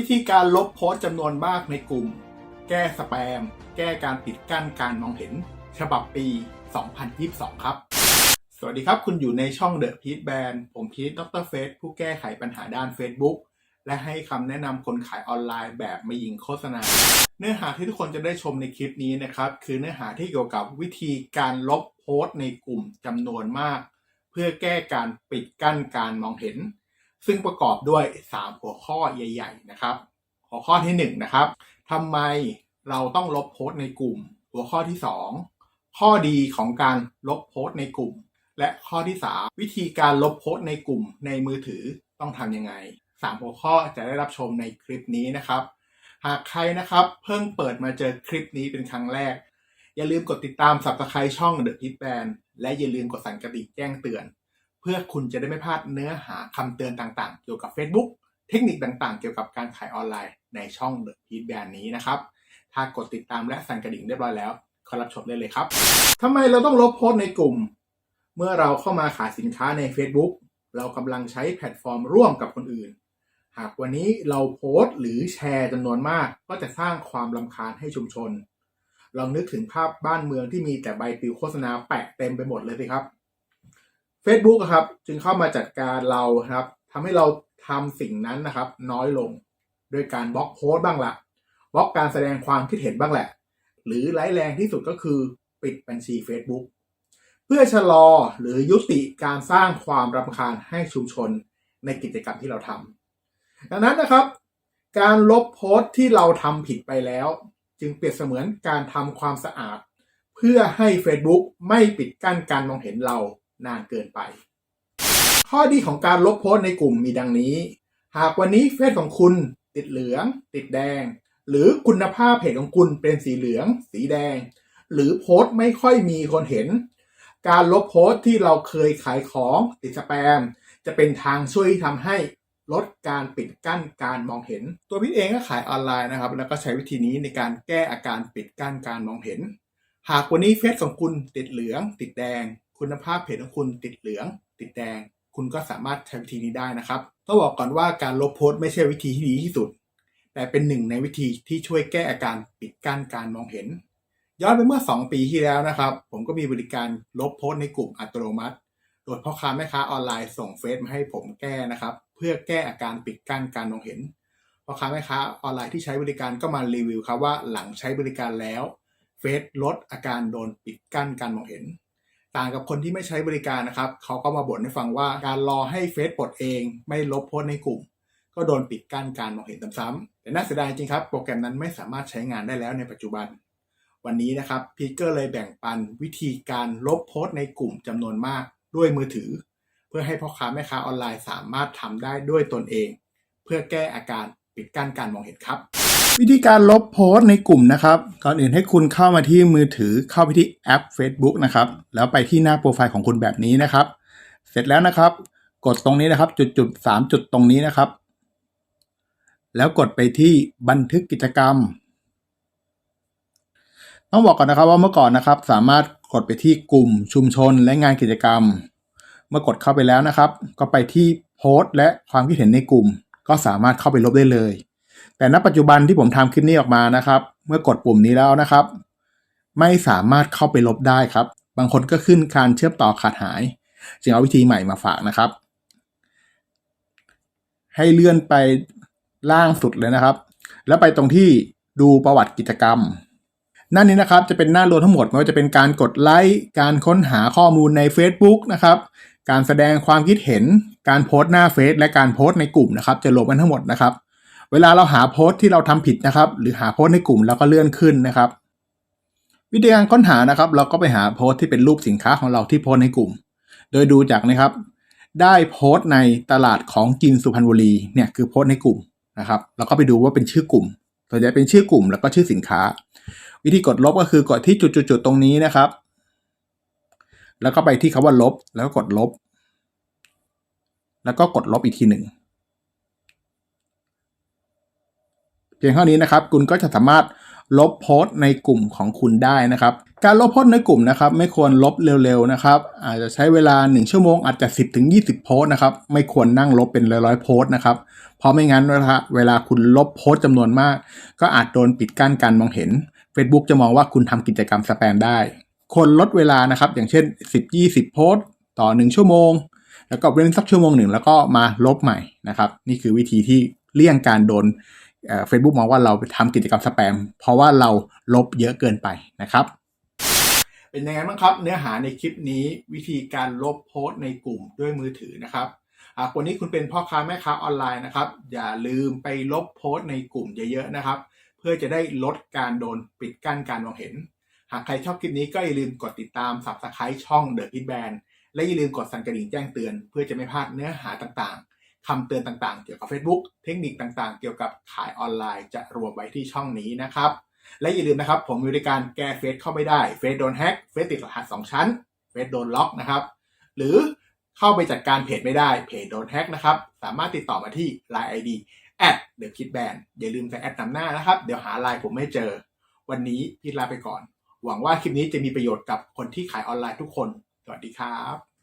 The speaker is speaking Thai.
วิธีการลบโพสต์จำนวนมากในกลุ่ม แก้สแปม แก้การปิดกั้นการมองเห็น ฉบับปี 2022 ครับ สวัสดีครับ คุณอยู่ในช่อง The Peach Band ผมพีทดรเฟสผู้แก้ไขปัญหาด้าน Facebook และให้คำแนะนำคนขายออนไลน์แบบไม่ยิงโฆษณา เนื้อหาที่ทุกคนจะได้ชมในคลิปนี้นะครับ คือเนื้อหาที่เกี่ยวกับวิธีการลบโพสต์ในกลุ่มจำนวนมาก เพื่อแก้การปิดกั้นการมองเห็น ซึ่งประกอบด้วย 3 หัวข้อใหญ่ ๆ นะครับ หัวข้อที่ 1 นะครับทำไมเราต้องลบโพสต์ในกลุ่ม หัวข้อที่ 2 ข้อดีของการลบโพสต์ในกลุ่ม และข้อที่ 3 วิธีการลบโพสต์ในกลุ่มในมือถือต้องทำยังไง 3 หัวข้อจะได้รับชมในคลิปนี้นะครับ หากใครนะครับเพิ่งเปิดมาเจอคลิปนี้เป็นครั้งแรก อย่าลืมกดติดตาม subscribe ช่อง The Pit Band และอย่าลืมกดสั่นกระดิ่งแจ้งเตือน พื่อคุณจะได้ไม่พลาดเนื้อหาคำเตือนต่างๆ เกี่ยวกับ Facebook เทคนิคต่างๆ เกี่ยวกับการขายออนไลน์ในช่อง The Pit Band นี้นะครับ ถ้ากดติดตามและสั่นกระดิ่งเรียบร้อยแล้วขอรับชมได้เลยครับทำไมเราต้องลบโพสต์ในกลุ่ม เมื่อเราเข้ามาขายสินค้าใน Facebook เรากำลังใช้แพลตฟอร์มร่วมกับคนอื่น หากวันนี้เราโพสต์หรือแชร์จำนวนมาก ก็จะสร้างความลำคาญให้ชุมชนลองนึกถึงภาพบ้านเมืองที่มีแต่ใบปลิวโฆษณาแปะเต็มไปหมดเลยสิครับ Facebook ครับ จึงเข้ามาจัดการเราครับทำให้เราทำสิ่งนั้นนะครับ น้อยลงด้วยการบล็อกโพสต์บ้างละบล็อกการแสดงความคิดเห็นบ้างแหละ หรือร้ายแรงที่สุดก็คือปิดบัญชี Facebook เพื่อชะลอหรือยุติการสร้างความรำคาญให้ชุมชนในกิจกรรมที่เราทำดังนั้นนะครับ การลบโพสต์ที่เราทำผิดไปแล้ว จึงเปรียบเสมือนการทำความสะอาด เพื่อให้ Facebook ไม่ปิดกั้นการมองเห็นเรา นานเกินไป ข้อดีของการลบโพสต์ในกลุ่มมีดังนี้ หากวันนี้เฟซของคุณติดเหลือง ติดแดง หรือคุณภาพเพจของคุณเป็นสีเหลือง สีแดง หรือโพสต์ไม่ค่อยมีคนเห็น การลบโพสต์ที่เราเคยขายของติดสแปม จะเป็นทางช่วยทำให้ลดการปิดกั้นการมองเห็น ตัวพี่เองก็ขายออนไลน์นะครับ แล้วก็ใช้วิธีนี้ในการแก้อาการปิดกั้นการมองเห็น หากวันนี้เฟซของคุณติดเหลือง ติดแดง คุณภาพเพจของคุณติดเหลือง ติดแดง คุณก็สามารถใช้วิธีนี้ได้นะครับต้องบอกก่อนว่าการลบโพสต์ไม่ใช่วิธีที่ดีที่สุด แต่เป็นหนึ่งในวิธีที่ช่วยแก้อาการปิดกั้นการมองเห็น ย้อนไปเมื่อ 2 ปีที่แล้วนะครับ ผมก็มีบริการลบโพสต์ในกลุ่มอัตโนมัติ โดยพ่อค้าแม่ค้าออนไลน์ส่งเฟซมาให้ผมแก้นะครับ เพื่อแก้อาการปิดกั้นการมองเห็นพ่อค้าแม่ค้าออนไลน์ที่ใช้บริการก็มารีวิวครับว่าหลังใช้บริการแล้ว เฟซลดอาการโดนปิดกั้นการมองเห็น ต่างกับคนที่ไม่ใช้บริการนะครับ เขาก็มาบ่นให้ฟังว่าการรอให้เฟซปลดเองไม่ลบโพสในกลุ่ม ก็โดนปิดกั้นการมองเห็นซ้ำๆแต่น่าเสียดายจริงครับ โปรแกรมนั้นไม่สามารถใช้งานได้แล้วในปัจจุบัน วันนี้นะครับพีเกอร์เลยแบ่งปันวิธีการลบโพสในกลุ่มจำนวนมากด้วยมือถือ เพื่อให้พ่อค้าแม่ค้าออนไลน์สามารถทำได้ด้วยตนเอง เพื่อแก้อาการปิดกั้นการมองเห็นครับ วิธีการลบโพสต์ในกลุ่มนะครับ ก่อนอื่นให้คุณเข้ามาที่มือถือเข้าไปที่แอป Facebook นะครับ แล้วไปที่หน้าโปรไฟล์ของคุณแบบนี้นะครับ เสร็จแล้วนะครับ กดตรงนี้นะครับ จุดจุดสามจุดตรงนี้นะครับ แล้วกดไปที่บันทึกกิจกรรม ต้องบอกก่อนนะครับว่าเมื่อก่อนนะครับ สามารถกดไปที่กลุ่มชุมชนและงานกิจกรรม เมื่อกดเข้าไปแล้วนะครับ ก็ไปที่โพสต์และความคิดเห็นในกลุ่ม ก็สามารถเข้าไปลบได้เลย แต่ณปัจจุบันที่ผมทำคลิปนี้ออกมานะครับ เมื่อกดปุ่มนี้แล้วนะครับ ไม่สามารถเข้าไปลบได้ครับ บางคนก็ขึ้นการเชื่อมต่อขาดหาย จึงเอาวิธีใหม่มาฝากนะครับ ให้เลื่อนไปล่างสุดเลยนะครับ แล้วไปตรงที่ดูประวัติกิจกรรม หน้านี้นะครับจะเป็นหน้ารวมทั้งหมดไม่ว่าจะเป็นการกดไลค์การค้นหาข้อมูลใน Facebook นะครับการแสดงความคิดเห็น การโพสต์หน้าเฟซและการโพสต์ในกลุ่มนะครับ จะรวมกันทั้งหมดนะครับ เวลาเราหาโพสต์ที่เราทำผิดนะครับ หรือหาโพสต์ในกลุ่มแล้วก็เลื่อนขึ้นนะครับ วิธีการค้นหานะครับ เราก็ไปหาโพสต์ที่เป็นรูปสินค้าของเราที่โพสต์ในกลุ่ม โดยดูจากนะครับ ได้โพสต์ในตลาดของกินสุพรรณบุรีเนี่ยคือโพสต์ในกลุ่มนะครับ แล้วก็ไปดูว่าเป็นชื่อกลุ่มส่วนใหญ่เป็นชื่อกลุ่มแล้วก็ชื่อสินค้า วิธีกดลบก็คือกดที่จุดๆๆตรงนี้นะครับ แล้วก็ไปที่คำว่าลบแล้วก็กดลบ แล้วก็กดลบอีกทีหนึ่ง เพียงเท่านี้นะครับคุณก็จะสามารถลบโพสต์ในกลุ่มของคุณได้นะครับ การลบโพสต์ในกลุ่มนะครับ ไม่ควรลบเร็วๆนะครับอาจจะใช้เวลา 1 ชั่วโมงอาจจะ 10ถึง20 โพสต์นะครับไม่ควรนั่งลบเป็นร้อยๆโพสต์นะครับเพราะไม่งั้นนะครับเวลาคุณลบโพสต์จำนวนมาก ก็อาจโดนปิดกั้นการมองเห็น Facebook จะมองว่าคุณทำกิจกรรมสแปมได้ควรลดเวลานะครับ อย่างเช่น 10-20 โพสต์ต่อ 1 ชั่วโมง แล้วก็เว้นสักชั่วโมงหนึ่งแล้วก็มาลบใหม่นะครับ นี่คือวิธีที่เลี่ยงการโดน เฟซบุ๊กมองว่าเราทำกิจกรรมสแปม เพราะว่าเราลบเยอะเกินไปนะครับ เป็นยังไงบ้างครับ เนื้อหาในคลิปนี้วิธีการลบโพสต์ในกลุ่มด้วยมือถือนะครับหากวันนี้คุณเป็นพ่อค้าแม่ค้าออนไลน์นะครับ อย่าลืมไปลบโพสต์ในกลุ่มเยอะๆนะครับ เพื่อจะได้ลดการโดนปิดกั้นการมองเห็น หากใครชอบคลิปนี้ก็อย่าลืมกดติดตาม Subscribe ช่อง The Pit Band และอย่าลืมกดสั่นกระดิ่งแจ้งเตือน เพื่อจะไม่พลาดเนื้อหาต่างๆ คำเตือนต่างๆ เกี่ยวกับ Facebook เทคนิคต่างๆ เกี่ยวกับขายออนไลน์จะรวมไว้ที่ช่องนี้นะครับ และอย่าลืมนะครับ ผมมีบริการแก้เฟซเข้าไม่ได้เฟซโดนแฮ็กเฟซติดรหัส 2 ชั้นเฟซโดนล็อกนะครับ หรือเข้าไปจัดการเพจไม่ได้เพจโดนแฮ็กนะครับ สามารถติดต่อมาที่ Line ID at the kid band อย่าลืมใส่แอดนำหน้านะครับ เดี๋ยวหาไลน์ผมไม่เจอ วันนี้พี่ลาไปก่อน หวังว่าคลิปนี้จะมีประโยชน์กับคนที่ขายออนไลน์ทุกคน สวัสดีครับ